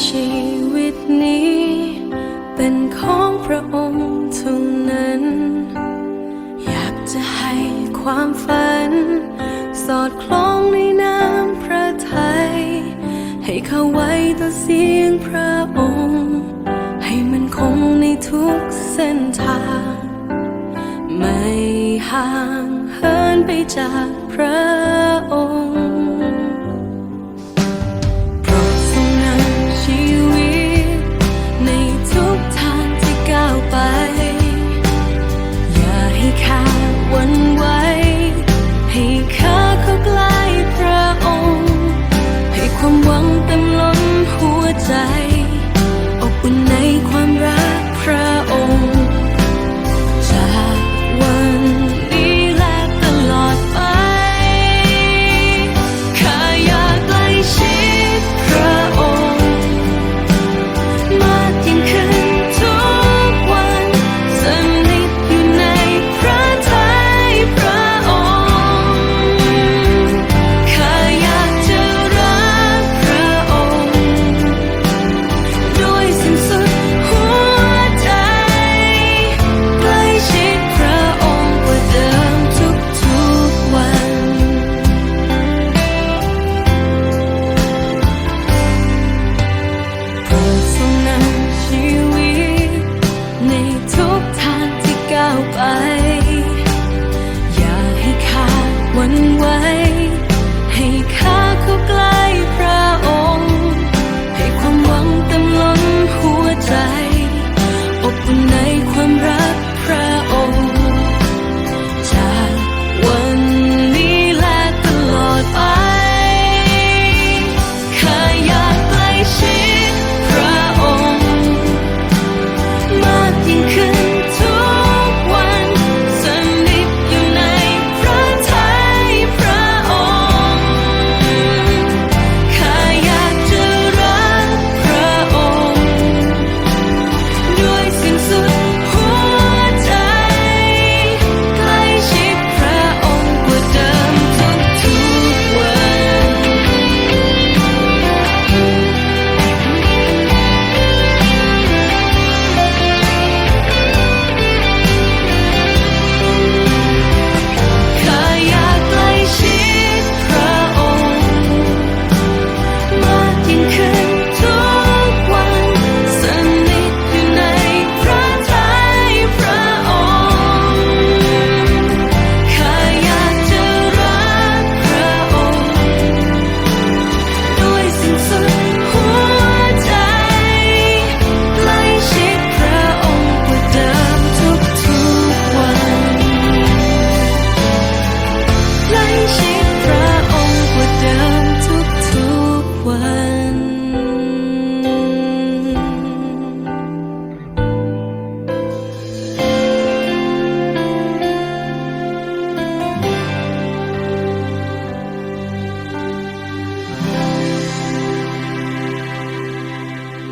ชีวิตนี้ เป็นของพระองค์เท่านั้น อยากจะให้ความฝัน สอดคล้องในน้ำพระทัยให้เข้าไว้ต่อเสียงพระองค์ ให้มันคงในทุกเส้นทาง ไม่ห่างเหินไปจากพระองค์